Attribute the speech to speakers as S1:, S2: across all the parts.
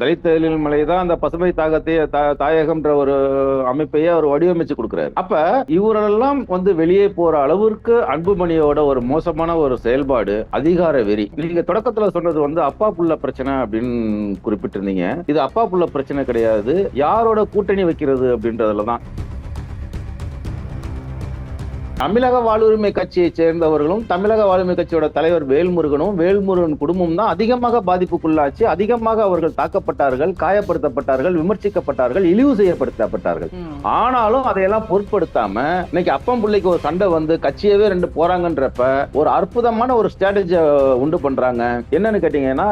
S1: தலித் மலை தான் அந்த பசுமை தாகத்தையே தா- தாயகம்ன்ற ஒரு அமைப்பையே அவர் வடிவமைச்சு கொடுக்கிறாரு. அப்ப இவரெல்லாம் வந்து வெளியே போற அளவிற்கு அன்புமணியோட ஒரு மோசமான ஒரு செயல்பாடு அதிகார வெறி. நீங்க தொடக்கத்துல சொன்னது வந்து அப்பா புள்ள பிரச்சனை அப்படின்னு குறிப்பிட்டிருந்தீங்க. இது அப்பா புள்ள பிரச்சனை கிடையாது. யாரோட கூட்டணி வைக்கிறது அப்படின்றதுல தான் தமிழக வாழ்வுரிமை கட்சியை சேர்ந்தவர்களும் தமிழக வாழ்வுரிமை கட்சியோட தலைவர் வேல்முருகனும் வேல்முருகன் குடும்பம் தான் அதிகமாக பாதிப்புக்குள்ளாச்சு. அதிகமாக அவர்கள் தாக்கப்பட்டார்கள் காயப்படுத்தப்பட்டார்கள் விமர்சிக்கப்பட்டார்கள் இழிவு செய்யப்படுத்தப்பட்டார்கள். ஆனாலும் அதையெல்லாம் பொருட்படுத்தாம இன்னைக்கு அப்பம் பிள்ளைக்கு ஒரு சண்டை வந்து கட்சியவே ரெண்டு போறாங்கன்றப்ப ஒரு அற்புதமான ஒரு ஸ்ட்ராட்டஜி உண்டு பண்றாங்க. என்னன்னு கேட்டீங்கன்னா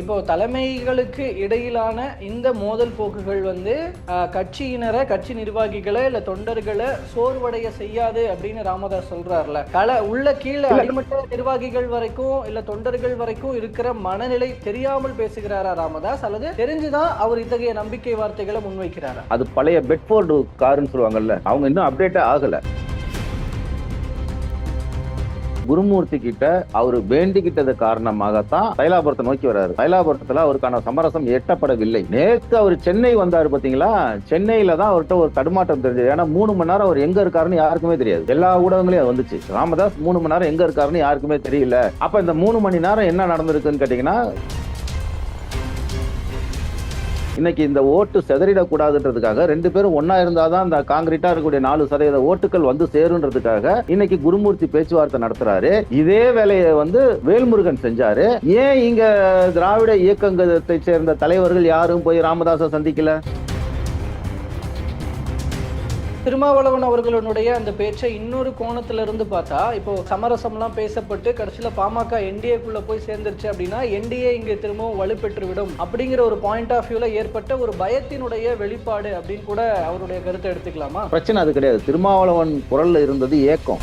S2: இப்போ தலைமைகளுக்கு இடையிலான இந்த மோதல் போக்குகள் வந்து கட்சியினரை கட்சி நிர்வாகிகளை இல்ல தொண்டர்களை சோர்வடைய செய்யாது அப்படின்னு ராமதாஸ் சொல்றாருல. கள உள்ள கீழே அடிமட்ட நிர்வாகிகள் வரைக்கும் இல்ல தொண்டர்கள் வரைக்கும் இருக்கிற மனநிலை தெரியாமல் பேசுகிறாரா ராமதாஸ்? அல்லது தெரிஞ்சுதான் அவர் இத்தகைய நம்பிக்கை வார்த்தைகளை முன்வைக்கிறாரா?
S1: அது பழைய பெட்ஃபோர்டு காருன்னு சொல்லுவாங்கல்ல அவங்க இன்னும் அப்டேட்டே ஆகல. குருமூர்த்தி கிட்ட அவர் வேண்டிக்கிட்டது காரணமாகத்தான் தைலாபுரத்தை நோக்கி வர்றாரு. தைலாபுரத்துல அவருக்கான சமரசம் எட்டப்படவில்லை. நேற்று அவர் சென்னை வந்தாரு பாத்தீங்களா? சென்னையில தான் அவர்கிட்ட ஒரு தடுமாற்றம் தெரிஞ்சது. ஏன்னா மூணு மணி நேரம் அவர் எங்க இருக்காருன்னு யாருக்குமே தெரியாது. எல்லா ஊடகங்களையும் வந்துச்சு. ராமதாஸ் மூணு மணி நேரம் எங்க இருக்காருன்னு யாருக்குமே தெரியல. அப்ப இந்த மூணு மணி நேரம் என்ன நடந்திருக்குன்னு கேட்டீங்கன்னா இன்னைக்கு இந்த ஓட்டு செதறிடக்கூடாதுன்றதுக்காக ரெண்டு பேரும் ஒன்னா இருந்தாதான் அந்த காங்கிரீட்டா இருக்கக்கூடிய நாலு சதவீத ஓட்டுகள் வந்து சேருன்றதுக்காக இன்னைக்கு குருமூர்த்தி பேச்சுவார்த்தை நடத்துறாரு. இதே வேலையை வந்து வேல்முருகன் செஞ்சாரு. ஏன் இங்க திராவிட இயக்கங்கத்தை சேர்ந்த தலைவர்கள் யாரும் போய் ராமதாஸை சந்திக்கல?
S2: திருமாவளவன் அவர்களுடைய அந்த பேச்சை இன்னொரு கோணத்துல இருந்து பார்த்தா இப்போ சமரசம்லாம் பேசப்பட்டு கடைசியில பாமக என்டிஏக்குள்ள போய் சேர்ந்துருச்சு அப்படின்னா என்டிஏ இங்க திரும்பவும் வலுப்பெற்று விடும் அப்படிங்கிற ஒரு பாயிண்ட் ஆஃப் வியூல ஏற்பட்ட ஒரு பயத்தினுடைய வெளிப்பாடு அப்படின்னு கூட அவருடைய கருத்தை எடுத்துக்கலாமா?
S1: பிரச்சனை அது கிடையாது. திருமாவளவன் குரல்ல இருந்தது ஏக்கம்.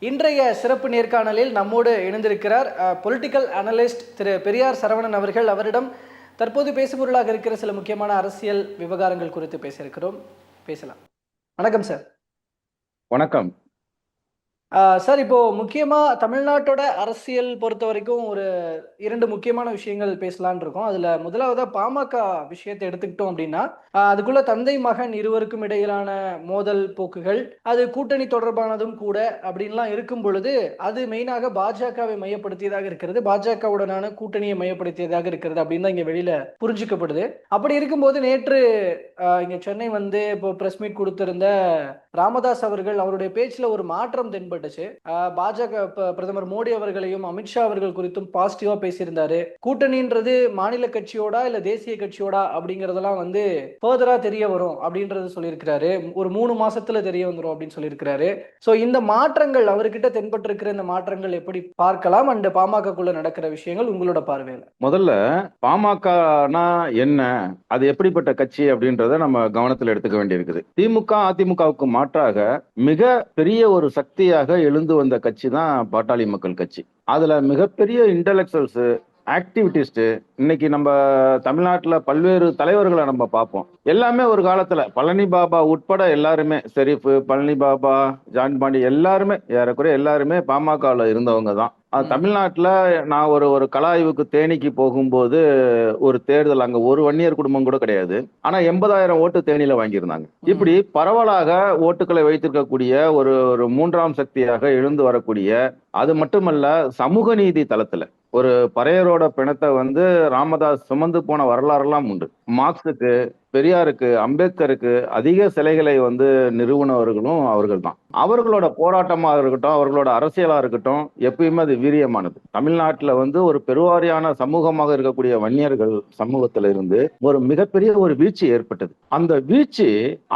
S2: இன்றைய சிறப்பு நேர்காணலில் நம்மோடு இணைந்திருக்கிறார் பொலிட்டிக்கல் அனலிஸ்ட் திரு பெரியார் சரவணன் அவர்கள். அவரிடம் தற்போது பேசுபொருளாக இருக்கிற சில முக்கியமான அரசியல் விவகாரங்கள் குறித்து பேசியிருக்கிறோம். பேசலாம். வணக்கம் சார்.
S1: வணக்கம்.
S2: சார் இப்போ முக்கியமா தமிழ்நாட்டோட அரசியல் பொறுத்த வரைக்கும் ஒரு இரண்டு முக்கியமான விஷயங்கள் பேசலான் இருக்கோம். அதுல முதலாவதா பாமக விஷயத்தை எடுத்துக்கிட்டோம் அப்படின்னா அதுக்குள்ள தந்தை மகன் இருவருக்கும் இடையிலான மோதல் போக்குகள் அது கூட்டணி தொடர்பானதும் கூட அப்படின்லாம் இருக்கும் பொழுது அது மெயினாக பாஜகவை மையப்படுத்தியதாக இருக்கிறது. பாஜகவுடனான கூட்டணியை மையப்படுத்தியதாக இருக்கிறது அப்படின்னு தான் இங்க வெளியில புரிஞ்சுக்கப்படுது. அப்படி இருக்கும்போது நேற்று இங்க சென்னை வந்து இப்போ பிரஸ் மீட் கொடுத்திருந்த ராமதாஸ் அவர்கள் அவருடைய பேச்சுல ஒரு மாற்றம் தென்படு ஆஹ் பாஜக பிரதமர் மோடி அவர்களையும் அமித்ஷா அவர்கள் குறித்தும் பாசிட்டிவா பேசியிருந்தாரு. கூட்டணின்றது மாநில கட்சியோடா இல்ல தேசிய கட்சியோடா அப்படிங்கறதெல்லாம் வந்து ஃபர்தரா தெரிய வரும் அப்படின்றது சொல்லியிருக்கிறாரு. ஒரு மூணு மாசத்துல தெரிய வந்துடும் அப்படின்னு சொல்லியிருக்கிறாரு. சோ இந்த மாற்றங்கள் அவர்கிட்ட தென்பட்டிருக்கிற இந்த மாற்றங்கள் எப்படி பார்க்கலாம்? அண்ட் பாமகக்குள்ள நடக்கிற விஷயங்கள் உங்களோட பார்வையில.
S1: முதல்ல பாமகனா என்ன? அது எப்படிப்பட்ட கட்சி அப்படின்றத நம்ம கவனத்தில் எடுத்துக்க வேண்டியிருக்குது. திமுக அதிமுகவுக்கு மாற்றாக மிக பெரிய ஒரு சக்தியாக எழுந்து வந்த கட்சி தான் பாட்டாளி மக்கள் கட்சி. அதுல மிகப்பெரிய இன்டலெக்சுவல்ஸ் ஆக்டிவிட்டிஸ்ட் இன்னைக்கு நம்ம தமிழ்நாட்டுல பல்வேறு தலைவர்களை நம்ம பார்ப்போம். எல்லாமே ஒரு காலத்துல பழனி பாபா உட்பட எல்லாருமே ஷெரீஃப் பழனி பாபா ஜான் பாண்டி எல்லாருமே ஏறக்குறைய எல்லாருமே பாமகவில் இருந்தவங்க தான். தமிழ்நாட்டுல நான் ஒரு ஒரு கலாய்வுக்கு தேனிக்கு போகும்போது ஒரு தேர்தல் அங்க ஒரு வன்னியர் குடும்பம் கூட கிடையாது. ஆனா எண்பதாயிரம் ஓட்டு தேனியில வாங்கியிருந்தாங்க. இப்படி பரவலாக ஓட்டுகளை வைத்திருக்கக்கூடிய ஒரு ஒரு மூன்றாம் சக்தியாக எழுந்து வரக்கூடிய அது மட்டுமல்ல சமூக நீதி தளத்துல. ஒரு பறையரோட பிணத்தை வந்து ராமதாஸ் சுமந்து போன வரலாறுலாம் உண்டு. மார்க்ஸுக்கு பெரியாருக்கு அம்பேத்கருக்கு அதிக சிலைகளை வந்து நிறுவனவர்களும் அவர்கள் தான் அவர்களோட போராட்டமாக இருக்கட்டும் அவர்களோட அரசியலா இருக்கட்டும் எப்பயுமே அது வீரியமானது. தமிழ்நாட்டுல வந்து ஒரு பெருவாரியான சமூகமாக இருக்கக்கூடிய வன்னியர்கள் சமூகத்துல இருந்து ஒரு மிகப்பெரிய ஒரு வீழ்ச்சி ஏற்பட்டது. அந்த வீழ்ச்சி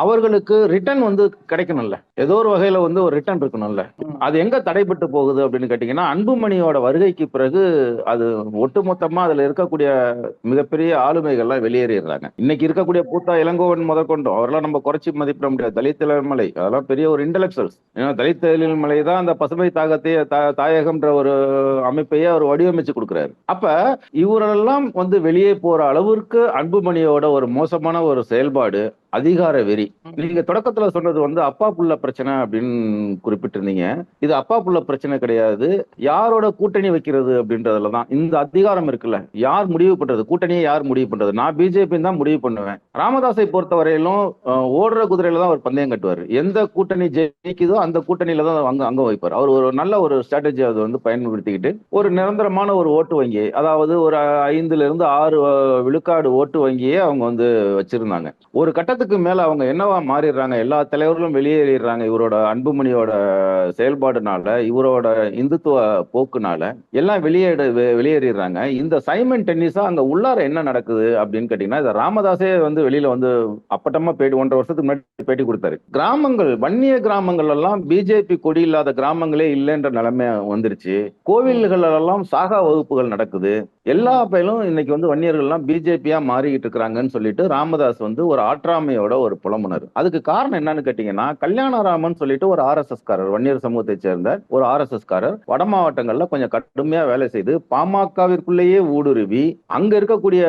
S1: அவர்களுக்கு ரிட்டர்ன் வந்து கிடைக்கணும்ல. ஏதோ ஒரு வகையில வந்து ஒரு ரிட்டர்ன் இருக்கணும்ல. அது எங்க தடைப்பட்டு போகுது அப்படின்னு கேட்டீங்கன்னா அன்புமணியோட வருகைக்கு பிறகு அது ஒட்டுமொத்தமா அதுல இருக்கக்கூடிய மிகப்பெரிய ஆளுமைகள்லாம் வெளியேறிடுறாங்க. இன்னைக்கு இருக்கக்கூடிய பூத்தா இளங்கோவன் முதற்கொண்டும் அவரெல்லாம் நம்ம குறைச்சி மதிப்பிட முடியாது. தலித் இளமலை அதெல்லாம் பெரிய ஒரு இன்டலெக்சுவல்ஸ் ஏன்னா தலித் இளமலை தான் அந்த பசுமை தாகத்தை தா- தாயகம்ன்ற ஒரு அமைப்பையே அவர் வடிவமைச்சு கொடுக்குறாரு. அப்ப இவரெல்லாம் வந்து வெளியே போற அளவிற்கு அன்புமணியோட ஒரு மோசமான ஒரு செயல்பாடு அதிகார வெறி. நீங்க தொடக்கத்துல சொன்னது வந்து அப்பா புள்ள பிரச்சனை அப்படின்னு குறிப்பிட்டிருந்தீங்க. இது அப்பா புள்ள பிரச்சனை கிடையாது. யாரோட கூட்டணி வைக்கிறது அப்படின்றதுல தான் இந்த அதிகாரம் இருக்குல்ல. யார் முடிவு பண்றது? கூட்டணியை யார் முடிவு பண்றது? நான் பிஜேபி தான் முடிவு பண்ணுவேன். ராமதாஸை பொறுத்த வரையிலும் ஓடுற குதிரையில தான் அவர் பந்தயம் கட்டுவார். எந்த கூட்டணி ஜெயிக்குதோ அந்த கூட்டணியில தான் அங்க அங்க வைப்பார். அவர் ஒரு நல்ல ஒரு ஸ்ட்ராட்டஜி அதை வந்து பயன்படுத்திக்கிட்டு ஒரு நிரந்தரமான ஒரு ஓட்டு வங்கி அதாவது ஒரு ஐந்துல இருந்து ஆறு விழுக்காடு ஓட்டு வங்கியே அவங்க வந்து வச்சிருந்தாங்க. ஒரு கட்டத்துக்கு மேல அவங்க என்னவா மாறிடுறாங்க? எல்லா தலைவர்களும் வெளியேறிடுறாங்க இவரோட அன்புமணியோட செயல்பாடுனால இவரோட இந்துத்துவ போக்குனால. எல்லாம் வெளியே வெளியேறிடுறாங்க. இந்த சைமன் டென்னிஸா அங்க உள்ளார என்ன நடக்குது அப்படின்னு கேட்டீங்கன்னா இதை ராமதாஸே வந்து வெளியில வந்து அப்பட்டமா பேட்டி ஒன்றரை வருஷத்துக்கு முன்னாடி பேட்டி கொடுத்தாரு. கிராமங்கள் வன்னிய கிராமங்கள் எல்லாம் பிஜேபி கொடி இல்லாத கிராமங்களே இல்லைன்ற நிலைமை வந்துருச்சு. கோவில்கள் எல்லாம் சாகா வகுப்புகள் நடக்குது. எல்லா பயிலும் இன்னைக்கு வந்து வன்னியர்கள் எல்லாம் பிஜேபியா மாறிக்கிட்டு இருக்கிறாங்கன்னு சொல்லிட்டு ராமதாஸ் வந்து ஒரு ஆற்றாமையோட ஒரு புலம்புனர் அதுக்கு காரணம் என்னன்னு கேட்டீங்கன்னா கல்யாணராமன் சொல்லிட்டு ஒரு ஆர்எஸ்எஸ் காரர் வன்னியர் சமூகத்தை சேர்ந்த ஒரு ஆர்எஸ்எஸ் காரர் வட மாவட்டங்கள்ல கொஞ்சம் கடுமையா வேலை செய்து பாமகவிற்குள்ளேயே ஊடுருவி அங்க இருக்கக்கூடிய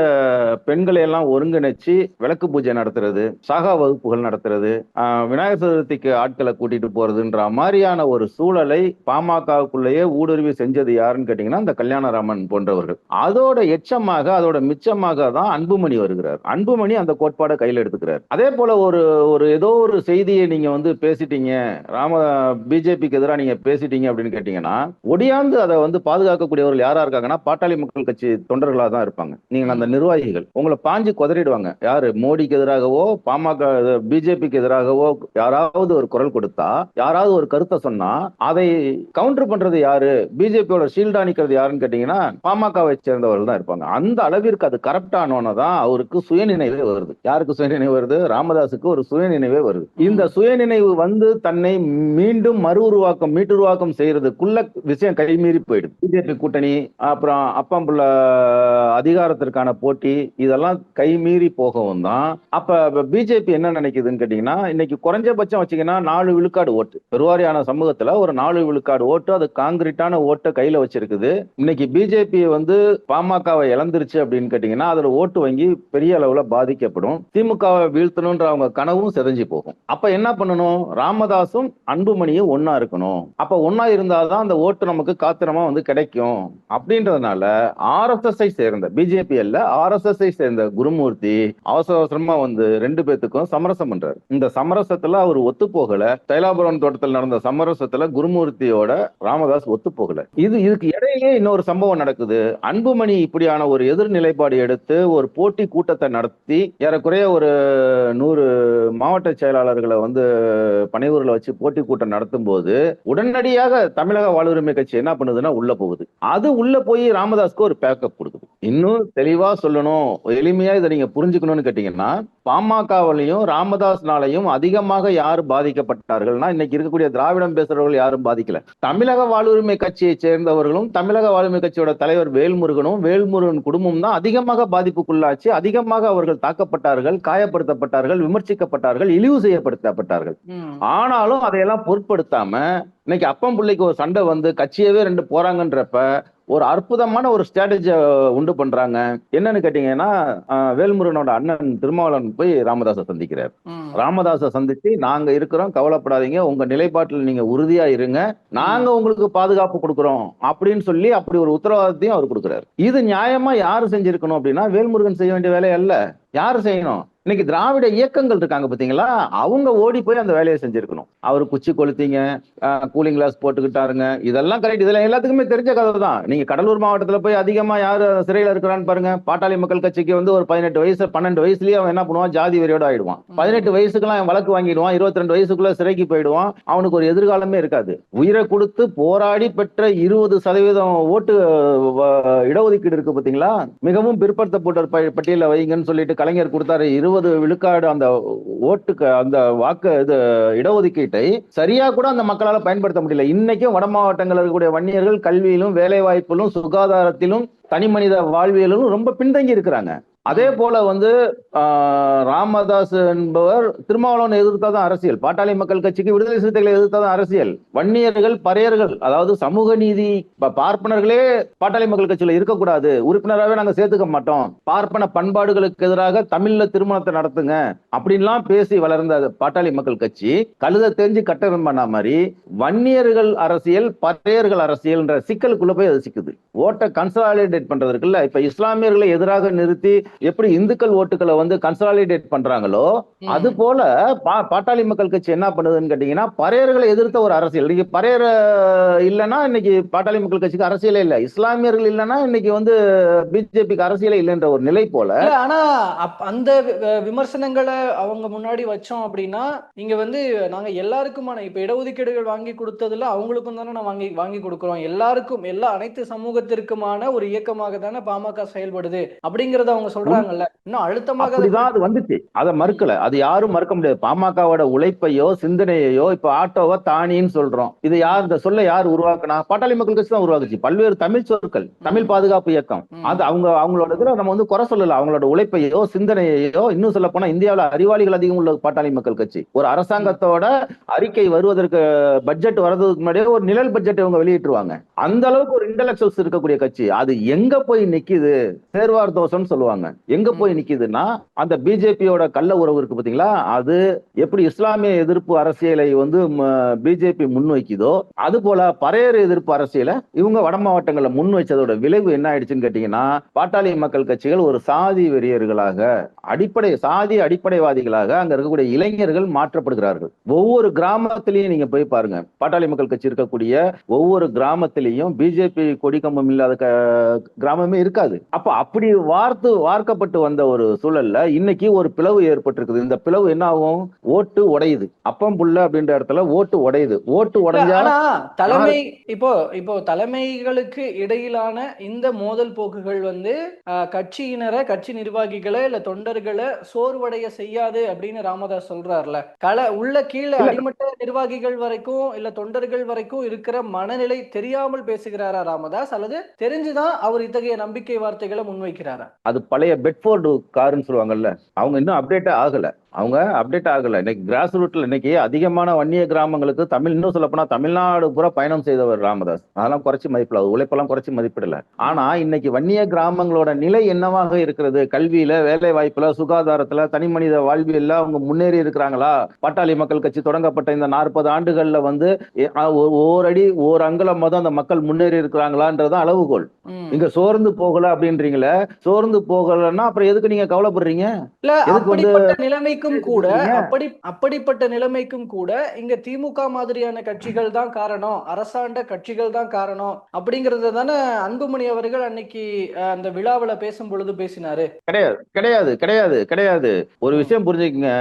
S1: பெண்களை எல்லாம் ஒருங்கிணைச்சு விளக்கு பூஜை நடத்துறது சகா வகுப்புகள் நடத்துறது ஆஹ் விநாயகர் சதுர்த்திக்கு ஆட்களை கூட்டிட்டு போறதுன்ற மாதிரியான ஒரு சூழலை பாமகவுக்குள்ளேயே ஊடுருவி செஞ்சது யாருன்னு கேட்டீங்கன்னா இந்த கல்யாணராமன் போன்றவர்கள். அதோட எச்சமாக அதோட மிச்சமாக தான் அன்புமணி வருகிறார். அன்புமணி அந்த கோட்பாடை கையில் எடுத்துக்கிறார். அதே போல ஒரு ஒரு ஏதோ ஒரு செய்தியை நீங்க வந்து பேசிட்டீங்க ராம பிஜேபிக்கு எதிராக நீங்க பேசிட்டீங்க அப்படின்னு கேட்டீங்கன்னா ஒடியாந்து அதை வந்து பாதுகாக்கக்கூடியவர்கள் யாரா இருக்காங்கன்னா பாட்டாளி மக்கள் கட்சி தொண்டர்களாக தான் இருப்பாங்க. நீங்க அந்த நிர்வாகிகள் உங்களை பாஞ்சு குதறிடுவாங்க. யாரு? மோடிக்கு எதிராகவோ பாமக பிஜேபிக்கு எதிராகவோ யாராவது ஒரு குரல் கொடுத்தா யாராவது ஒரு கருத்தை சொன்னா அதை கவுண்டர் பண்றது யாரு? பிஜேபியோட ஷீல்டா நிக்கிறது யாருன்னு கேட்டீங்கன்னா பாமகவை சேர்ந்தவர்கள் தான் இருப்பாங்க. அந்த அளவிற்கு அது கரப்ட் தான் அவருக்கு சுயநினைவே வருது. யாருக்கு சுயநினைவு வருது? ராமதாஸுக்கு ஒரு சுயநினைவே வருது. இந்த சுயநினைவு வந்து தன்னை மீண்டும் மறு உருவாக்கம் மீட்டுருவாக்கம் செய்யறதுக்குள்ள விஷயம் கைமீறி போயிடுது. பிஜேபி கூட்டணி அப்புறம் அப்பாம்புள்ள அதிகாரத்திற்கான போட்டி இதெல்லாம் கைமீறி போகவும் தான். அப்ப பிஜேபி என்ன நினைக்குதுன்னு கேட்டீங்கன்னா இன்னைக்கு குறைஞ்சபட்சம் வச்சீங்கன்னா நாலு விழுக்காடு ஓட்டு. பெருவாரியான சமூகத்துல ஒரு நாலு விழுக்காடு ஓட்டு அது காங்கிரீட்டான ஓட்டை கையில வச்சிருக்குது. இன்னைக்கு பிஜேபி வந்து பாமகவை இழந்துருச்சு அப்படின்னு கேட்டீங்கன்னா அதுல ஓட்டு வங்கி பெரிய அளவுல பாதிக்கப்படும். திமுகவை வீழ்த்தணும்ன்ற அவங்க கனவும் செதஞ்சு போகும். அப்ப என்ன பண்ணணும்? ராமதாசும் அன்புமணியும் ஒன்னா இருக்கணும். அப்ப ஒன்னா இருந்தாதான் அந்த ஓட்டு நமக்கு காத்திரமா வந்து கிடைக்கும். அப்படின்றதுனால ஆர்எஸ்எஸ் ஐ சேர்ந்த பிஜேபி அல்ல எஸ் ஐ சேர்ந்த குருமூர்த்தி அவசர அவசரமா வந்து ரெண்டு பேத்துக்கும் சமரசம் பண்றாரு. இந்த சமரசத்துல அவர் ஒத்து போகல. தைலாபுரம் தோட்டத்தில் நடந்த சமரசத்துல குருமூர்த்தியோட ராமதாஸ் ஒத்து போகல. இது இதுக்கு இடையிலே இன்னொரு சம்பவம் நடக்குது. அன்புமணி இப்படியான ஒரு எதிர் நிலைப்பாடு எடுத்து ஒரு போட்டி கூட்டத்தை நடத்தி ஏறக்குறைய ஒரு நூறு மாவட்ட செயலாளர்களை வந்து பனையூர்ல வச்சு போட்டி கூட்டம் நடத்தும் போது உடனடியாக தமிழக வாழ்வுரிமை கட்சி என்ன பண்ணுதுன்னா உள்ள போகுது. அது உள்ள போய் ராமதாஸ்க்கு ஒரு பேக்கப் கொடுக்குது. இன்னும் தெளிவா சொல்லணும் எளிமையா இதை நீங்க புரிஞ்சுக்கணும்னு கேட்டீங்கன்னா பாமகவிலையும் ராமதாஸ்னாலையும் அதிகமாக யார் பாதிக்கப்பட்டார்கள்னா இன்னைக்கு இருக்கக்கூடிய திராவிடம் பேசுறவர்கள் யாரும் பாதிக்கல தமிழக வாழ்வுரிமை கட்சியை சேர்ந்தவர்களும் தமிழக வாழ்வுரிமை கட்சியோட தலைவர் வேல்முருகனும் வேல்முருகன் குடும்பம் தான் அதிகமாக பாதிப்புக்குள்ளாச்சு அதிகமாக அவர்கள் தாக்கப்பட்டார்கள் காயப்படுத்தப்பட்டார்கள் விமர்சிக்கப்பட்டார்கள் இழிவு செய்யப்படுத்தப்பட்டார்கள். ஆனாலும் அதையெல்லாம் பொருட்படுத்தாம இன்னைக்கு அப்பம் பிள்ளைக்கு ஒரு சண்டை வந்து கட்சியவே ரெண்டு போறாங்கன்றப்ப ஒரு அற்புதமான ஒரு ஸ்ட்ராட்டஜியை உண்டு பண்றாங்க. என்னன்னு கேட்டீங்கன்னா வேல்முருகனோட அண்ணன் திருமாவளவன் போய் ராமதாஸை சந்திக்கிறார்.
S2: ம்.
S1: ராமதாஸை சந்திச்சு நாங்க இருக்கிறோம் கவலைப்படாதீங்க. உங்க நிலைப்பாட்டில் நீங்க உறுதியா இருங்க. நாங்க உங்களுக்கு பாதுகாப்பு கொடுக்குறோம். அப்படின்னு சொல்லி அப்படி ஒரு உத்தரவாதத்தையும் அவர் கொடுக்குறாரு. இது நியாயமா யாரு செஞ்சிருக்கணும் அப்படின்னா வேல்முருகன் செய்ய வேண்டிய வேலை அல்ல யாரு செய்யணும்? இன்னைக்கு திராவிட இயக்கங்கள் இருக்காங்க பாத்தீங்களா? அவங்க ஓடி போய் அந்த வேலையை செஞ்சிருக்கணும். அவர் குச்சி கொளுத்தீங்க கூலிங் கிளாஸ் போட்டுக்கிட்டாருங்க. இதெல்லாம் கரெக்ட் இதெல்லாம் எல்லாத்துக்குமே தெரிஞ்ச கதை தான். நீங்க கடலூர் மாவட்டத்துல போய் அதிகமா யாரு சிறையில இருக்கிறான்னு பாருங்க. பாட்டாளி மக்கள் கட்சிக்கு வந்து ஒரு பதினெட்டு வயசு பன்னெண்டு வயசுலயே அவன் என்ன பண்ணுவான்? ஜாதி வெறியோட ஆயிடுவான். பதினெட்டு வயசுக்குலாம் வழக்கு வாங்கிடுவான். இருபத்தி ரெண்டு வயசுக்குள்ள சிறைக்கு போயிடுவான். அவனுக்கு ஒரு எதிர்காலமே இருக்காது. உயிரை கொடுத்து போராடி பெற்ற இருபது சதவீதம் ஓட்டு இடஒதுக்கீடு இருக்கு பாத்தீங்களா? மிகவும் பிற்படுத்தப்பட்ட ப- பட்டியல வைங்கன்னு சொல்லிட்டு கலைஞர் கொடுத்தாரு. இருபது விழுக்காடு அந்த ஓட்டுக்கு அந்த வாக்கு இது இடஒதுக்கீட்டை சரியா கூட அந்த மக்களால பயன்படுத்த முடியல. இன்னைக்கும் வட மாவட்டங்கள் இருக்கக்கூடிய வன்னியர்கள் கல்வியிலும் வேலை வாய்ப்பிலும் சுகாதாரத்திலும் தனி மனித வாழ்வியலும் ரொம்ப பின்தங்கி இருக்கிறாங்க. அதே போல வந்து ராமதாஸ் என்பவர் திருமாவளவன் எதிர்த்தாதான் அரசியல். பாட்டாளி மக்கள் கட்சிக்கு விடுதலை சிறுத்தைகளை எதிர்த்தாதான் அரசியல். வன்னியர்கள் பறையர்கள் அதாவது சமூக நீதி ப- பார்ப்பனர்களே பாட்டாளி மக்கள் கட்சியில இருக்கக்கூடாது. உறுப்பினராகவே நாங்க சேர்த்துக்க மாட்டோம். பார்ப்பன பண்பாடுகளுக்கு எதிராக தமிழ்ல திருமணத்தை நடத்துங்க அப்படின்லாம் பேசி வளர்ந்த அது பாட்டாளி மக்கள் கட்சி. கழுத தெரிஞ்சு கட்டணம் பண்ண மாதிரி வன்னியர்கள் அரசியல் பறையர்கள் அரசியல்ன்ற சிக்கலுக்குள்ள போய் அது சிக்குது. ஓட்டை கன்சாலிடேட் பண்றது இப்ப இஸ்லாமியர்களை எதிராக நிறுத்தி எப்படி இந்துக்கள் ஓட்டுகளை வந்து கன்சாலிடேட் பண்றாங்களோ. அது போல பாட்டாளி மக்கள் கட்சி என்ன பண்ணுதுன்னு கேட்டீங்கன்னா பறையர்களை எதிர்த்த ஒரு அரசியல். இன்னைக்கு பறையர் இல்லைன்னா இன்னைக்கு பாட்டாளி மக்கள் கட்சிக்கு அரசியலே இல்ல. இஸ்லாமியர்கள் இல்லைன்னா இன்னைக்கு வந்து பிஜேபிக்கு அரசியலே இல்லைன்ற ஒரு நிலை போல.
S2: ஆனா அந்த விமர்சனங்களை அவங்க முன்னாடி வச்சோம் அப்படின்னா நீங்க வந்து நாங்க எல்லாருக்குமான இப்ப இடஒதுக்கீடுகள் வாங்கி கொடுத்ததுல அவங்களுக்கும் தானே நான் வாங்கி வாங்கி கொடுக்குறோம். எல்லாருக்கும் எல்லா அனைத்து சமூகத்திற்குமான ஒரு இயக்கமாக தானே பாமக செயல்படுது அப்படிங்கறத அவங்க சொல்றாங்கல்ல. இன்னும் அழுத்தமாக அதை
S1: வந்துச்சு. அதை மறுக்கல. அது யாரும் மறுக்க முடியாது. பாமகவோட உழைப்பையோ சிந்தனையையோ இப்ப ஆட்டோவோ தானின்னு சொல்றோம். இது யார் இந்த சொல்ல யார் உருவாக்குனா பாட்டாளி மக்கள் கட்சி தான் உருவாக்குச்சு. பல்வேறு தமிழ் சொற்கள் தமிழ் பாதுகாப்பு இயக்கம். அது அவங்க அவங்களோட இதுல நம்ம வந்து குறை சொல்லல. அவங்களோட உழைப்பையோ சிந்தனையோ இன்னும் சொல்ல போனா இந்தியாவுல அறிவாளிகள் அதிகம் உள்ள பாட்டாளி மக்கள் கட்சி. ஒரு அரசாங்கத்தோட அறிக்கை வருவதற்கு பட்ஜெட் வர்றதுக்கு முன்னாடியே ஒரு நிழல் பட்ஜெட் இவங்க வெளியிட்டுருவாங்க. அந்த அளவுக்கு ஒரு இன்டலெக்சுவல்ஸ் இருக்கக்கூடிய கட்சி. அது எங்க போய் நிக்குது? சேர்வார் தோசைன்னு சொல்லுவாங்க. எங்க போய் நிக்குதுன்னா அந்த பிஜேபியோட கள்ள உறவு இருக்கு பாத்தீங்களா? அது எப்படி இஸ்லாமிய எதிர்ப்பு அரசியலை வந்து பிஜேபி முன்வைக்குதோ அது போல பறையர் எதிர்ப்பு அரசியலை இவங்க வட மாவட்டங்கள்ல முன் வச்சதோட விளைவு என்ன ஆயிடுச்சுன்னு கேட்டீங்கன்னா பாட்டாளி மக்கள் கட்சிகள் ஒரு சாதி வெறியர்களாக அடிப்படை சாதி அடிப்படைவாதிகளாக அங்க இருக்கக்கூடிய இளைஞர்கள் மாற்றப்படுகிறார்கள். ஒவ்வொரு கிராமத்திலையும் நீங்க போய் பாருங்க. பாட்டாளி மக்கள் கட்சி இருக்கக்கூடிய ஒவ்வொரு கிராமத்திலையும் பிஜேபி கொடிக்கம்பம் இல்லாத கிராமமே இருக்காது. அப்ப அப்படி வார்த்து வார்க்கப்பட்டு வந்த ஒரு சூழல்ல இன்னைக்கு ஒரு பிளவு ஏற்பட்டிருக்குது. இந்த பிளவு என்ன ஆகும் ஓட்டு உடையுது. அப்பம் புள்ள அப்படின்ற இடத்துல ஓட்டு உடையுது. ஓட்டு உடைஞ்சா
S2: தலைமை இப்போ இப்போ தலைமைகளுக்கு இடையிலான இந்த மோதல் போக்குகள் வந்து கட்சியினரை கட்சி நிர்வாகிகளை இல்ல தொண்டர்களை சோர்வடைய செய்யாது அப்படின்னு ராமதாஸ் சொல்றாருல. கள உள்ள கீழே. அடிமட்ட நிர்வாகிகள் வரைக்கும் இல்ல தொண்டர்கள் வரைக்கும் இருக்கிற மனநிலை தெரியாமல் பேசுகிறாரா ராமதாஸ்? அல்லது தெரிஞ்சுதான் அவர் இத்தகைய நம்பிக்கை வார்த்தைகளை முன்வைக்கிறாரா?
S1: அது பழைய பெட்ஃபோர்டு காருன்னு சொல்லுவாங்கல்ல அவங்க இன்னும் அப்டேட்டே ஆகல. அவங்க அப்டேட் ஆகல. இன்னைக்கு கிராஸ் ரூட்ல இன்னைக்கு அதிகமான வன்னிய கிராமங்களுக்கு தமிழ் இன்னும் சொல்ல போனா தமிழ்நாடு பூரா பயணம் செய்தவர் ராமதாஸ். அதெல்லாம் குறைச்சி மதிப்பிடல. அவர் உழைப்பெல்லாம் குறைச்சி மதிப்பிடல. ஆனா இன்னைக்கு வன்னிய கிராமங்களோட நிலை என்னவாக இருக்கிறது? கல்வியில வேலை வாய்ப்புல சுகாதாரத்துல தனி மனித வாழ்வியல்ல அவங்க முன்னேறி இருக்கிறாங்களா? பாட்டாளி மக்கள் கட்சி தொடங்கப்பட்ட இந்த நாற்பது ஆண்டுகள்ல வந்து எ- அ, ஒ- ஓரடி ஓர் அங்குலம் மொதல் அந்த மக்கள் முன்னேறி இருக்கிறாங்களான்றது அளவுகோல். இங்க சோர்ந்து போகல அப்படின்றீங்களே சோர்ந்து போகலன்னா அப்புறம் எதுக்கு நீங்க கவலைப்படுறீங்க?
S2: இல்ல நிலைமைக்கும் கூட? அப்படி அப்படிப்பட்ட நிலைமைக்கும் கூட இங்க திமுக மாதிரியான கட்சிகள் தான் காரணம். அரசாண்ட கட்சிகள் தான் காரணம். அப்படிங்கறத தானே அன்புமணி அவர்கள் அன்னைக்கு அந்த விழாவுல பேசும் பொழுது பேசினாரு.
S1: கிடையாது கிடையாது கிடையாது கிடையாது. ஒரு விஷயம் புரிஞ்சுக்கங்க.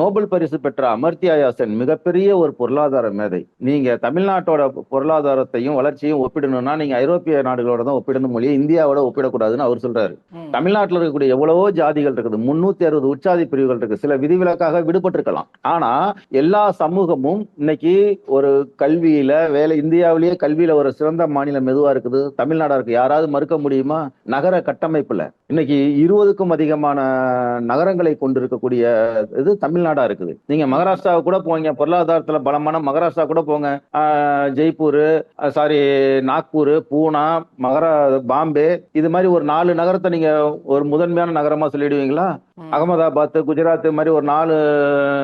S1: நோபல் பரிசு பெற்ற அமர்த்தியா யாசன் மிகப்பெரிய ஒரு பொருளாதார மேதை. நீங்க தமிழ்நாட்டோட பொருளாதாரத்தையும் வளர்ச்சியும் ஒப்பிடணும்னா நீங்க ஐரோப்பிய நாடுகளோட தான் ஒப்பிடணும் மொழியை இந்தியாவோட ஒப்பிடக்கூடாதுன்னு அவர் சொல்றாரு. தமிழ்நாட்டில் இருக்கக்கூடிய எவ்வளவோ ஜாதிகள் இருக்குது. முன்னூத்தி அறுபது உச்சாதி பிரிவுகள் இருக்கு சில விதிவிலக்காக விடுபட்டிருக்கலாம். ஆனா எல்லா சமூகமும் இன்னைக்கு ஒரு கல்வியில வேலை இந்தியாவிலேயே கல்வியில ஒரு சிறந்த மாநிலம் எதுவா இருக்குது? தமிழ்நாடா இருக்கு யாராவது மறுக்க முடியுமா? நகர கட்டமைப்புல. இன்னைக்கு இருபதுக்கும் அதிகமான நகரங்களை கொண்டிருக்கக்கூடிய இது தமிழ்நாடா இருக்குது. நீங்க மகாராஷ்டிரா கூட போங்க. பொருளாதாரத்துல பலமான மகாராஷ்டிரா கூட போங்க. ஜெய்ப்பூர் சாரி நாக்பூர் பூனா மகரா பாம்பே இது மாதிரி ஒரு நாலு நகரத்தை நீங்க ஒரு முதன்மையான நகரமா சொல்லிடுவீங்களா. அகமதாபாத் குஜராத் மாதிரி ஒரு நாலு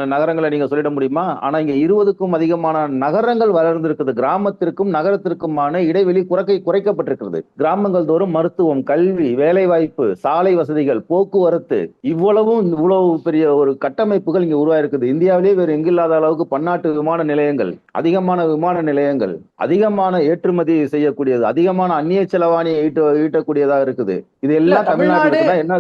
S1: நகரங்களை நீங்க சொல்லிட முடியுமா? ஆனா இங்க இருபதுக்கும் அதிகமான நகரங்கள் வளர்ந்திருக்குது. கிராமத்திற்கும் நகரத்திற்குமான இடைவெளி குறைக்க குறைக்கப்பட்டிருக்கிறது. கிராமங்கள் தோறும் மருத்துவம் கல்வி வேலைவாய்ப்பு சாலை வசதிகள் போக்குவரத்து இவ்வளவும் இவ்வளவு பெரிய ஒரு கட்டமைப்புகள் இங்க உருவாயிருக்குது. இந்தியாவிலேயே வேறு எங்கில்லாத அளவுக்கு பன்னாட்டு விமான நிலையங்கள் அதிகமான விமான நிலையங்கள் அதிகமான ஏற்றுமதி செய்யக்கூடியது அதிகமான அந்நிய செலவாணியை ஈட்ட ஈட்டக்கூடியதா இருக்குது. இது எல்லாம்
S2: தமிழ்நாடு-
S1: என்ன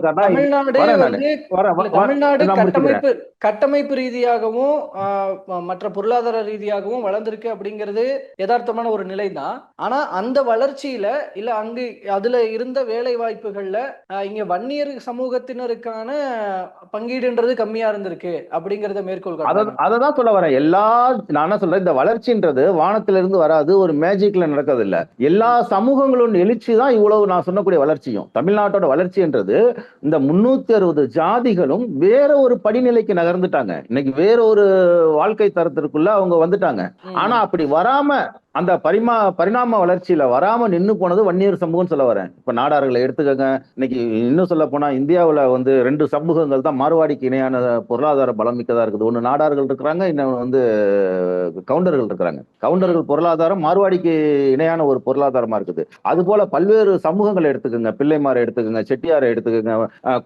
S1: காரணம்?
S2: கட்டமைப்பு கட்டமைப்பு ரீதியாகவும் ஆஹ், மற்ற பொருளாதார ரீதியாகவும் வளர்ந்திருக்கு அப்படிங்கிறது யதார்த்தமான ஒரு நிலை தான் ஆனா அந்த வளர்ச்சியில இல்ல அங்கு அதுல இருந்த வேலை வாய்ப்புகள்ல இங்க வன்னியர் சமூகத்தினருக்கான பங்கீடுன்றது கம்மியா இருந்திருக்கு அப்படிங்கறத மேற்கோள்
S1: அததான் சொல்ல வரேன். எல்லா நான் என்ன சொல்றேன் இந்த வளர்ச்சின்றது வானத்துல இருந்து வராது ஒரு மேஜிக்ல நடக்கிறது இல்ல எல்லா சமூகங்களும் எழுச்சி தான் இவ்வளவு நான் சொன்னக்கூடிய வளர்ச்சியும். தமிழ்நாட்டோட வளர்ச்சின்றது இந்த முன்னூத்தி அறுபது ஜாதிகளும் வேற ஒரு படிநிலைக்கு நகர்ந்துட்டாங்க இன்னைக்கு வேற ஒரு வாழ்க்கை தரத்திற்குள்ள அவங்க வந்துட்டாங்க. ஆனா அப்படி வராம அந்த பரிமா பரிணாம வளர்ச்சியில வராம நின்னு போனது வன்னியர் சமூகம் சொல்ல வரேன். இப்ப நாடார்களை எடுத்துக்கங்க. இன்னைக்கு இன்னும் சொல்ல போனா இந்தியாவுல வந்து ரெண்டு சமூகங்கள் தான் மார்வாடிக்கு இணையான பொருளாதார பலம் மிக்கதா இருக்குது. ஒண்ணு நாடார்கள் இருக்கிறாங்க இன்னொன்று வந்து கவுண்டர்கள் இருக்கிறாங்க. கவுண்டர்கள் பொருளாதாரம் மார்வாடிக்கு இணையான ஒரு பொருளாதாரமா இருக்குது. அது போல பல்வேறு சமூகங்களை எடுத்துக்கோங்க. பிள்ளைமாரை எடுத்துக்கோங்க செட்டியாரை எடுத்துக்கோங்க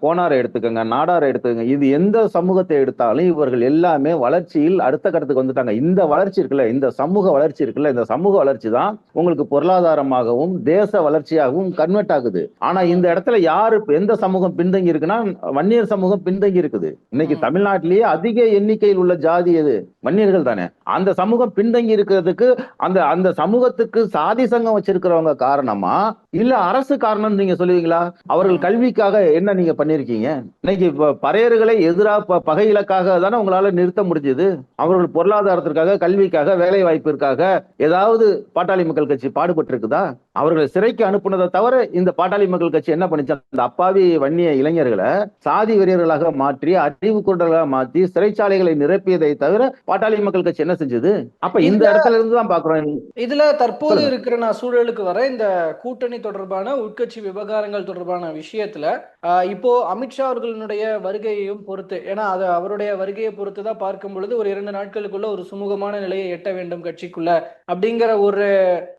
S1: கோணாரை கோனாரை எடுத்துக்கோங்க நாடாரை எடுத்துக்கோங்க. இது எந்த சமூகத்தை எடுத்தாலும் இவர்கள் எல்லாமே வளர்ச்சியில் அடுத்த கட்டத்துக்கு வந்துட்டாங்க. இந்த வளர்ச்சி இருக்குல்ல இந்த சமூக வளர்ச்சி இருக்குல்ல இந்த சமூக வளர்ச்சி தான் உங்களுக்கு பொருளாதாரமாகவும் தேச வளர்ச்சியாகவும் கன்வெர்ட் ஆகுது. ஆனா இந்த இடத்துல யாரு எந்த சமூகம் பின்தங்கி இருக்குன்னா வன்னியர் சமூகம் பின்தங்கி இருக்குது. இன்னைக்கு. தமிழ்நாட்டிலேயே அதிக எண்ணிக்கையில் உள்ள ஜாதி எது? வன்னியர்கள் தானே. அந்த சமூகம் பின்தங்கி இருக்கிறதுக்கு அந்த அந்த சமூகத்துக்கு சாதி சங்கம் வச்சிருக்கிறவங்க காரணமா இல்ல அரசு காரணம் நீங்க சொல்லுவீங்களா? அவர்கள் கல்விக்காக என்ன நீங்க பண்ணிருக்கீங்க இன்னைக்கு பறையர்களை எதிராக பகை இலக்காக தானே உங்களால நிறுத்த முடிஞ்சது. அவர்கள் பொருளாதாரத்திற்காக கல்விக்காக வேலை வாய்ப்பிற்காக ஏதாவது பாட்டாளி மக்கள் கட்சி பாடுபட்டு இருக்குதா அவர்களை சிறைக்கு அனுப்புனதை தவிர இந்த பாட்டாளி மக்கள் கட்சி என்ன பண்ணிச்சு? அந்த அப்பாவி வன்னிய இளைஞர்களை சாதி வெறியர்களாக மாற்றி அறிவு குருடர்களாக மாற்றி சிறைச்சாலைகளை நிரப்பியதை தவிர பாட்டாளி மக்கள் கட்சி என்ன செஞ்சது? அப்ப இந்த இடத்துல இருந்து தான் பாக்குறோம்
S2: இதுல தற்போது. இருக்கிற நான் சூழலுக்கு வர இந்த கூட்டணி தொடர்பான உட்கட்சி விவகாரங்கள் தொடர்பான விஷயத்துல இப்போ அமித்ஷா அவர்களுடைய வருகையையும் பொறுத்து ஏன்னா அது அவருடைய வருகையை பொறுத்து தான் பார்க்கும் பொழுது ஒரு இரண்டு நாட்களுக்குள்ள ஒரு சுமூகமான நிலையை எட்ட வேண்டும் கட்சிக்குள்ள அப்படிங்கிற ஒரு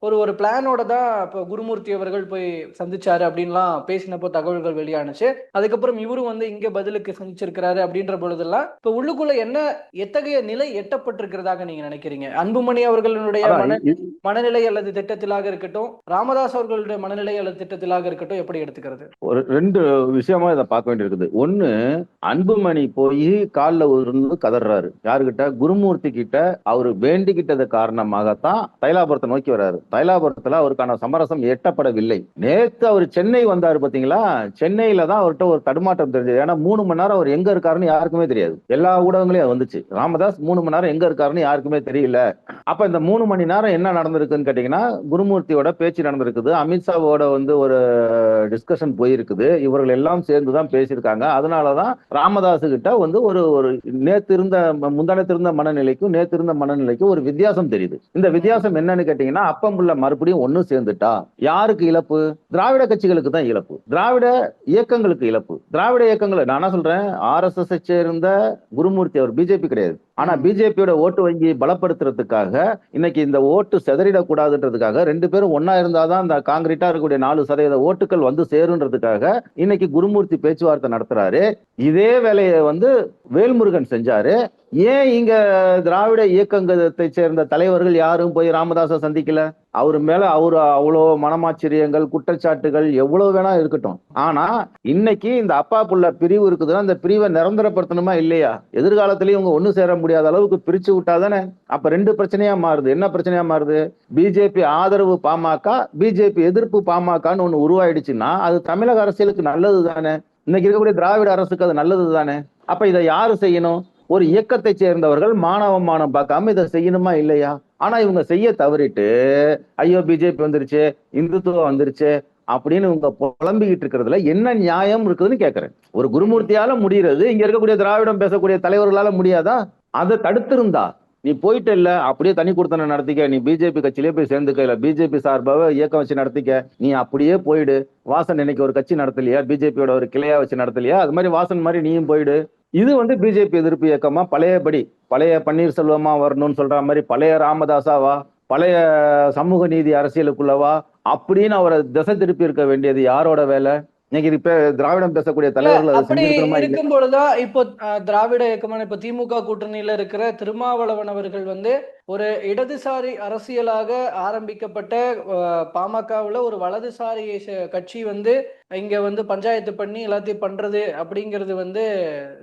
S2: ஒரு ஒரு பிளானோட தான் இப்போ குருமூர்த்தி அவர்கள் போய் சந்திச்சாரு அப்படின்லாம் பேசினப்போ தகவல்கள் வெளியானுச்சு. அதுக்கப்புறம் இவரும் வந்து இங்க பதிலுக்கு சந்திச்சிருக்கிறாரு அப்படின்ற பொழுதெல்லாம் இப்போ உள்ளுக்குள்ள என்ன எத்தகைய நிலை எட்டப்பட்டிருக்கிறதாக நீங்க நினைக்கிறீங்க? அன்புமணி அவர்களுடைய மனநிலை அல்லது திட்டத்திலாக இருக்கட்டும் ராமதாஸ் அவர்களுடைய மனநிலை அல்லது திட்டத்திலாக இருக்கட்டும் எப்படி எடுத்துக்கிறது?
S1: ஒரு ரெண்டு விஷயமா இதை பார்க்க வேண்டியிருக்குது. ஒண்ணு அன்புமணி போய் காலில் இருந்து கதறாரு யாருகிட்ட? குருமூர்த்தி கிட்ட. அவரு வேண்டிக்கிட்டது காரணமாகத்தான் தைலாபுரத்தை நோக்கி வர்றாரு. தைலாபுரத்துல அவருக்கான சமரசம் எட்டப்படவில்லை. நேத்து அவர் சென்னை வந்தாரு பாத்தீங்களா? சென்னையில தான் அவர்கிட்ட ஒரு தடுமாற்றம் தெரிஞ்சது. ஏன்னா மூணு மணி நேரம் அவர் எங்க இருக்காருன்னு யாருக்குமே தெரியாது. எல்லா ஊடகங்களையும் அது வந்துச்சு. ராமதாஸ் மூணு மணி நேரம் எங்க இருக்காருன்னு யாருக்குமே தெரியல. அப்ப இந்த மூணு மணி நேரம் என்ன நடந்திருக்குன்னு கேட்டீங்கன்னா குருமூர்த்தியோட பேச்சு நடந்திருக்குது. அமித்ஷாவோட வந்து ஒரு டிஸ்கஷன் போயிருக்குது. இவர்கள் எல்லாம் சேர்ந்துதான் பேசியிருக்காங்க. அதனாலதான் ராமதாஸ் கிட்ட வந்து ஒரு ஒரு நேத்து இருந்த முந்தானத்து இருந்த மனநிலைக்கும் நேத்து இருந்த மனநிலைக்கும் ஒரு வித்தியாசம் தெரியுது. இந்த வித்தியாசம் என்னன்னு கேட்டீங்கன்னா அப்பமுள்ள மறுபடியும் ஒண்ணு சேர்ந்துட்டா யாருக்கு இழப்பு? திராவிட கட்சிகளுக்கு தான் இழப்பு. திராவிட இயக்கங்களுக்கு இழப்பு. திராவிட இயக்கங்களை நான் என்ன சொல்றேன்? ஆர் எஸ் எஸ் சேர்ந்த குருமூர்த்தி அவர் பிஜேபி கிடையாது. ஆனா பிஜேபியோட ஓட்டு வங்கி பலப்படுத்துறதுக்காக இன்னைக்கு இந்த ஓட்டு செதறிடக்கூடாதுன்றதுக்காக ரெண்டு பேரும் ஒன்னா இருந்தாதான் இந்த காங்கிரீட்டா இருக்கக்கூடிய நாலு சதவீத ஓட்டுகள் வந்து சேருன்றதுக்காக இன்னைக்கு குருமூர்த்தி பேச்சுவார்த்தை நடத்துறாரு. இதே வேலையை வந்து வேல்முருகன் செஞ்சாரு. ஏன் இங்க திராவிட இயக்கங்கத்தை சேர்ந்த தலைவர்கள் யாரும் போய் ராமதாச சந்திக்கல? அவர் மேல அவர் அவ்வளோ மனமாச்சரியங்கள் குற்றச்சாட்டுகள் எவ்வளவு வேணா இருக்கட்டும். ஆனா இன்னைக்கு இந்த அப்பா புள்ள பிரிவு இருக்குதுன்னா அந்த பிரிவை நிரந்தரப்படுத்தணுமா இல்லையா? எதிர்காலத்திலயும் இவங்க ஒண்ணு சேர முடியாத அளவுக்கு பிரிச்சு விட்டாதானே அப்ப ரெண்டு பிரச்சனையா மாறுது. என்ன பிரச்சனையா மாறுது? பிஜேபி ஆதரவு பாமக பிஜேபி எதிர்ப்பு பாமகன்னு ஒண்ணு உருவாயிடுச்சுன்னா அது தமிழக அரசியலுக்கு நல்லது தானே இன்னைக்கு இருக்கக்கூடிய திராவிட அரசுக்கு அது நல்லது தானே அப்ப இதை யாரு செய்யணும்? ஒரு இயக்கத்தை சேர்ந்தவர்கள் மானவமானம் பார்க்காம இதை செய்யணுமா இல்லையா? ஆனா இவங்க செய்ய தவறிட்டு ஐயோ பிஜேபி வந்துருச்சு இந்துத்துவம் வந்துருச்சு அப்படின்னு இவங்க புலம்பிக்கிட்டு இருக்கிறதுல என்ன நியாயம் இருக்குதுன்னு கேட்கறேன் ஒரு குருமூர்த்தியால முடியறது இங்க இருக்கக்கூடிய திராவிடம் பேசக்கூடிய தலைவர்களால முடியாதா? அதை தடுத்திருந்தா நீ போயிட்டு இல்ல அப்படியே தனி கொடுத்தன நடத்திக்க நீ பிஜேபி கட்சியிலே போய் சேர்ந்துக்க இல்ல பிஜேபி சார்பாக இயக்கம் வச்சு நடத்திக்க நீ அப்படியே போயிடு. வாசன் இன்னைக்கு ஒரு கட்சி நடத்தலையா? பிஜேபியோட ஒரு கிளையா வச்சு நடத்தலையா? அது மாதிரி வாசன் மாதிரி நீயும் போயிடு. இது வந்து பிஜேபி எதிர்ப்பு இயக்கமா? பழையபடி பழைய பன்னீர்செல்வமா வரணும்னு சொல்ற மாதிரி பழைய ராமதாசாவா? பழைய சமூக நீதி அரசியலுக்குள்ளவா? அப்படின்னு அவரை திசை திருப்பி இருக்க வேண்டியது யாரோட வேலை? இன்னைக்கு இப்ப திராவிடம் பேசக்கூடிய தலைவர்கள்?
S2: இருக்கும் பொழுதுதான் இப்போ திராவிட இயக்கமான இப்ப திமுக கூட்டணியில இருக்கிற திருமாவளவன் அவர்கள் வந்து ஒரு இடதுசாரி அரசியலாக ஆரம்பிக்கப்பட்ட பாமகவில் பாமகவுல ஒரு வலதுசாரி ச- கட்சி வந்து இங்க வந்து பஞ்சாயத்து பண்ணி எல்லாத்தையும் பண்றது அப்படிங்கிறது வந்து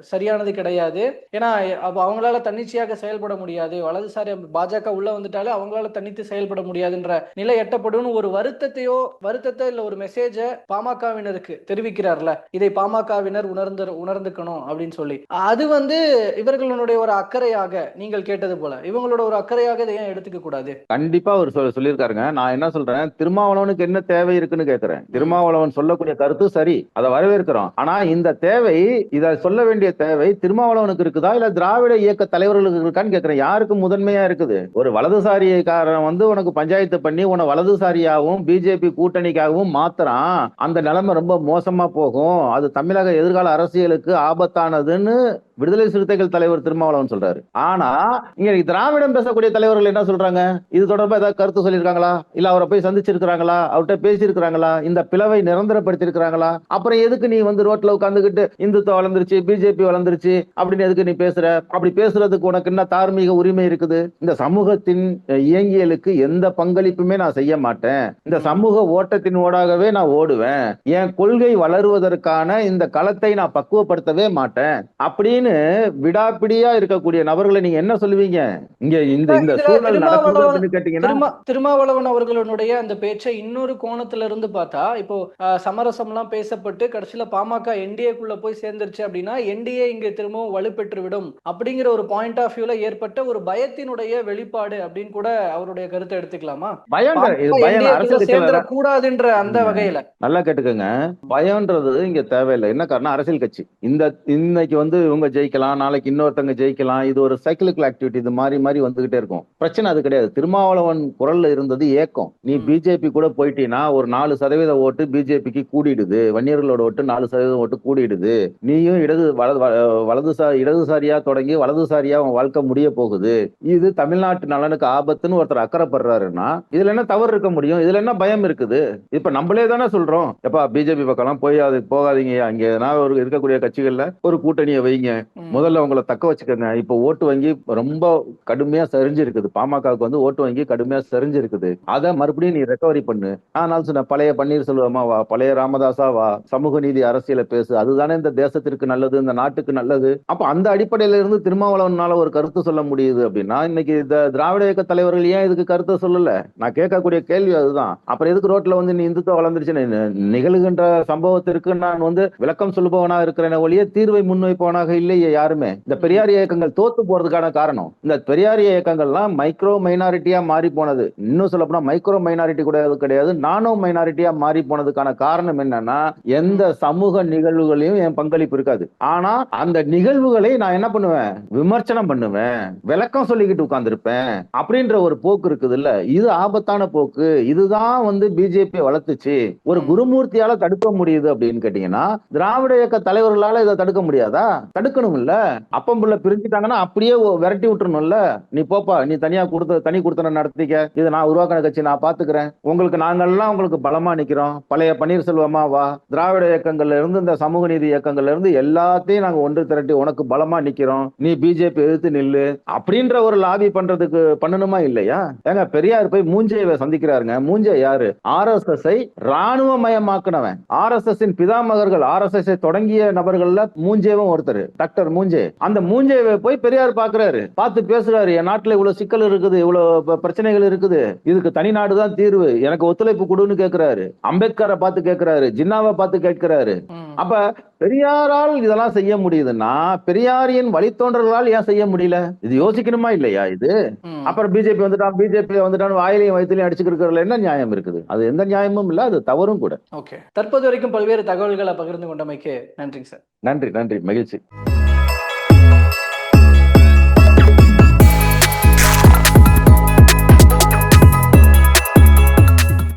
S2: சரியானது கிடையாது. ஏன்னா அப்ப அவங்களால தன்னிச்சையாக செயல்பட முடியாது. வலதுசாரி பாஜக உள்ள வந்துட்டாலே அவங்களால தனித்து செயல்பட முடியாதுன்ற நிலை எட்டப்படும் ஒரு வருத்தத்தையோ வருத்தத்தை இல்ல ஒரு மெசேஜ பாமகவினருக்கு தெரிவிக்கிறார்ல. இதை பாமகவினர் உணர்ந்து உணர்ந்துக்கணும் அப்படின்னு சொல்லி. அது வந்து இவர்களுடைய ஒரு அக்கறையாக நீங்கள் கேட்டது போல. இவங்களோட ஒரு அக்கறையாக இதை ஏன் எடுத்துக்க கூடாது?
S1: கண்டிப்பா அவர் சொல்ல சொல்லியிருக்காருங்க. நான் என்ன சொல்றேன்? திருமாவளவனுக்கு என்ன தேவை இருக்குன்னு கேக்குறேன். திருமாவளவன் சொல்லக்கூடிய கருத்து சரி. அதை வரவேற்கிறோம். ஆனா இந்த தேவை இதை சொல்ல வேண்டிய தேவை திருமாவளவனுக்கு இருக்குதா? இல்ல திராவிட இயக்க தலைவர்களுக்கு இருக்கான்னு கேக்குறேன். யாருக்கு முதன்மையா இருக்குது? ஒரு வலதுசாரிக்காரன் வந்து உனக்கு பஞ்சாயத்து பண்ணி உன வலதுசாரியாகவும் பிஜேபி கூட்டணிக்காகவும் மாத்துறான். அந்த நிலைமை ரொம்ப மோசமா போகும். அது தமிழக எதிர்கால அரசியலுக்கு ஆபத்தானதுன்னு விடுதலை சிறுத்தைகள் தலைவர் திருமாவளவன் சொல்றாரு. ஆனா இங்க திராவிடம் பேசக்கூடிய தலைவர்கள் என்ன சொல்றாங்க? இது தொடர்பா ஏதாவது கருத்து சொல்லியிருக்காங்களா? இல்ல அவரை போய் சந்திச்சிருக்காங்களா அவர்கிட்ட பேசியிருக்கிறாங்களா? இந்த பிளவை நிரந்தரப்படுத்திருக்கிறாங்களா அப்புறம் எதுக்கு நீ வந்து ரோட்ல உட்காந்துக்கிட்டு இந்துத்துவம் வளர்ந்துருச்சு பிஜேபி வளர்ந்துருச்சு அப்படின்னு எதுக்கு நீ பேசுற? அப்படி பேசுறதுக்கு உனக்கு என்ன தார்மீக உரிமை இருக்குது? இந்த சமூகத்தின் இயங்கியலுக்கு எந்த பங்களிப்புமே நான் செய்ய மாட்டேன். இந்த சமூக ஓட்டத்தின் ஓடாகவே நான் ஓடுவேன். என் கொள்கை வளருவதற்கான இந்த களத்தை நான் பக்குவப்படுத்தவே மாட்டேன். அப்படின்னு விடாப்பிடியா இருக்கக்கூடிய நபர்களை நீங்க என்ன சொல்லுவீங்க? இங்க இந்த இந்த சூழல் நடக்குதுன்னு கேட்டீங்கன்னா
S2: திருமா திருமாவளவன் அவர்களுடைய அந்த பேச்சை இன்னொரு கோணத்துல இருந்து பார்த்தா இப்போ அஹ், சமரசம்லாம் பேசப்பட்டு கடைசியில பாமக என்டிஏக்குள்ள போய் சேர்ந்துருச்சு அப்படின்னா என்டிஏ இங்க திரும்பவும் வலுப்பெற்று விடும் அப்படிங்கிற ஒரு பாயிண்ட் ஆஃப் வியூல ஏற்பட்ட ஒரு பயத்தினுடைய வெளிப்பாடு அப்படின்னு கூட அவருடைய கருத்தை எடுத்துக்கலாமா?
S1: பயங்கர
S2: கூடாதுன்ற அந்த. வகையில.
S1: நல்லா கேட்டுக்கோங்க. பயம்ன்றது இங்க தேவையில்லை. என்ன காரணம் அரசியல் கட்சி. இந்த இன்னைக்கு வந்து இவங்க ஜெயிக்கலாம் நாளைக்கு இன்னொருத்தங்க ஜெயிக்கலாம் இது ஒரு சைக்கிளிக்கல் ஆக்டிவிட்டி இது மாதிரி மாதிரி வந்துகிட்டே இருக்கும். பிரச்சனை அது கிடையாது. திருமாவளவன் குரல்ல இருந்தது ஏக்கம். நீ. பிஜேபி கூட போயிட்டீன்னா ஒரு நாலு சதவீத ஓட்டு பிஜேபிக்கு கூடிடுது. வன்னியர்களோட ஓட்டு நாலு சதவீதம் ஓட்டு கூடிடுது. நீயும் இடது வலது வ- வலதுசா இடதுசாரியா தொடங்கி வலதுசாரியா உன் வாழ்க்கை முடிய போகுது. இது தமிழ்நாட்டு நலனுக்கு ஆபத்துன்னு ஒருத்தர் அக்கறைப்படுறாருன்னா இதுல என்ன தவறு இருக்க முடியும்? இதுல என்ன பயம் இருக்குது? இப்ப நம்மளே தானே சொல்றோம். எப்பா பிஜேபி பக்கம்லாம் போய் அது போகாதீங்க. அங்க ஒரு இருக்கக்கூடிய கட்சிகள்ல ஒரு கூட்டணியை வைங்க. முதல்ல உங்களை தக்க வச்சுக்கோங்க. இப்ப ஓட்டு வங்கி ரொம்ப கடுமையா சரிஞ்சு இருக்குது பாமகவுக்கு வந்து ஓட்டு வங்கி கடுமையா சரிஞ்சு இருக்குது அதை மறுபடியும் நீ ரெக்கவரி பண்ணு. ஆனால் சொன்ன பழைய பன்னீர்செல்வமா வா பழைய ராமதாசா வா சமூக நீதி அரசியல பேசு. அதுதானே இந்த தேசத்திற்கு நல்லது இந்த நாட்டுக்கு நல்லது. அப்ப அந்த அடிப்படையில இருந்து திருமாவளவனால ஒரு கருத்து சொல்ல முடியுது அப்படின்னா இன்னைக்கு இந்த திராவிட இயக்க தலைவர்கள் ஏன் இதுக்கு கருத்து சொல்லல? நான் கேட்கக்கூடிய கேள்வி அதுதான். அப்புறம் எதுக்கு ரோட்ல வந்து நீ இந்துத்துவம் வளர்ந்துருச்சு? நிகழ்கின்ற சம்பவத்திற்கு நான் வந்து விளக்கம் சொல்லுபவனாக இருக்கிறேன் ஒழிய தீர்வை முன்வைப்பவனாக இல்லையே யாருமே? இந்த பெரியார் இயக்கங்கள் தோத்து போறதுக்கான காரணம். இந்த பெரியார் இயக்கங்கள்லாம் மைக்ரோ மைனாரிட்டியா மாறி போனது. இன்னும் சொல்ல போனா மைக்ரோ மைனாரிட்டி கூட கிடையாது. நானோ மைனாரிட்டியா மாறி போனதுக்கான காரணம் என்னன்னா எந்த சமூக நிகழ்வுகளையும் என் பங்களிப்பு இருக்காது. ஆனா அந்த நிகழ்வுகளை நான் என்ன பண்ணுவேன்? விமர்சனம் பண்ணுவேன். விளக்கம் சொல்லிக்கிட்டு உட்கார்ந்திருப்பேன். அப்படின்ற ஒரு போக்கு இருக்குது இல்ல இது ஆபத்தான போக்கு. இதுதான் வந்து பிஜேபி வளர்த்துச்சு. ஒரு குருமூர்த்தியால தடுக்க முடியுது அப்படின்னு கேட்டீங்கன்னா திராவிட இயக்க தலைவர்களால இதை தடுக்க முடியாதா? தடுக்கணும். இல்ல அப்பம் புள்ள பிரிஞ்சுட்டாங்கன்னா அப்படியே விரட்டி விட்டுறணும்ல? நீ போப்பா நீ தனியா கொடுத்த தனி கொடுத்தன நடத்திக்க. இதை நான் உருவாக்கின கட்சி நான் பாத்துக்கிறேன். உங்களுக்கு நாங்கள்லாம் உங்களுக்கு பலமா நிக்கிறோம். பழைய பன்னீர்செல்வமா வா. திராவிட இயக்கங்கள்ல இருந்து இந்த சமூக நீதி இயக்கங்கள்ல இருந்து எல்லாத்தையும் நாங்க ஒன்று திரட்டி உனக்கு பலமா நிக்கிறோம். நீ பிஜேபி எதிர்த்து நில்லு. அப்படின்ற ஒரு லாபி பண்றதுக்கு பண்ணணுமா இல்லையா? ஏங்க பெரியார் போய் மூஞ்சையை சந்திக்கிறாருங்க. மூஞ்சை யாரு? ஆர் எஸ் எஸ் ஐ ராணுவ ராணுவமயமாக்குனவன் ஆர் எஸ் எஸ் பிதாமகர்கள் ஆர் எஸ் எஸ் தொடங்கிய நபர்கள்ல மூஞ்சேவும் ஒருத்தர். டாக்டர் மூஞ்சே. அந்த மூஞ்சேவை போய் பெரியார் பாக்குறாரு. பார்த்து பேசுறாரு என் நாட்டுல இவ்வளவு சிக்கல் இருக்குது இவ்வளவு பிரச்சனைகள் இருக்குது. இதுக்கு தனி நாடு தான் தீர்வு. எனக்கு ஒத்துழைப்பு கொடுன்னு கேக்குறாரு. அம்பேத்கரை பார்த்து கேக்குறாரு ஜின்னாவை பார்த்து கேட்கிறாரு. அப்ப பெரியாரால் இதெல்லாம் செய்ய முடியுதுன்னா பெரியாரின் வழித்தோன்றர்களால் ஏன் செய்ய முடியல? இது யோசிக்கணுமா இல்லையா இது. அப்புறம் பிஜேபி வந்துட்டான் பிஜேபி வந்துட்டான் வாயிலையும் வயிற்றுலையும் அடிச்சுக்கிறதுல என்ன நியாயம் இருக்குது? அது எந்த நியாயமும் இல்ல அது தவறும் கூட.
S2: ஓகே. தற்போது வரைக்கும் பல்வேறு தகவல்களை பகிர்ந்து கொண்டமைக்கு நன்றிங்க சார்.
S1: நன்றி நன்றி. மகிழ்ச்சி.